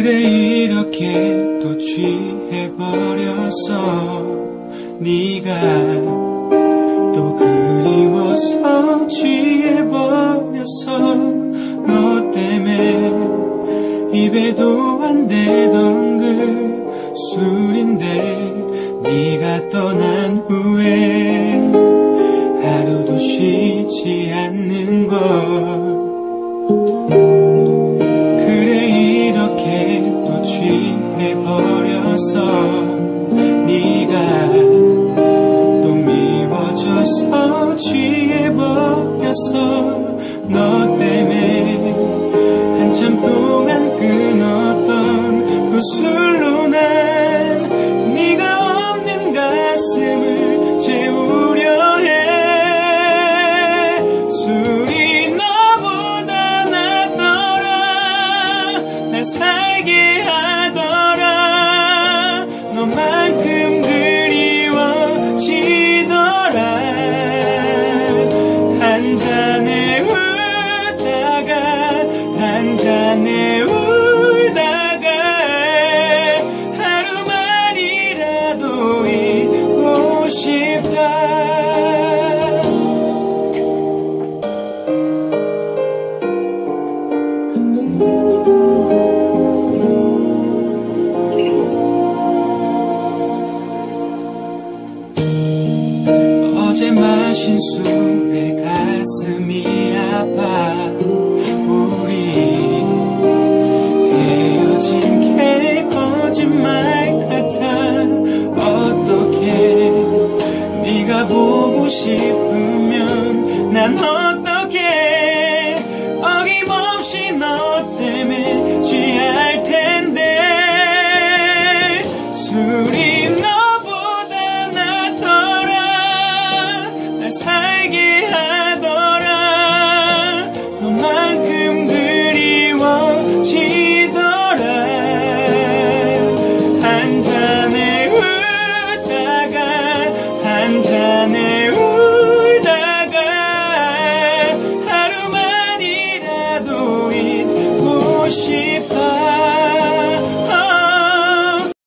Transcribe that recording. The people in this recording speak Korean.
이렇게 또 취해버렸어 네가 또 그리워서 취해버렸어 너 때문에 입에도 안 되던 그 술인데 네가 떠난 후에 하루도 쉬지 않는 걸 soon 신 술에 가슴이 아파. 우리 헤어진 게 거짓말 같아. 어떻게 네가 보고 싶으면 난 she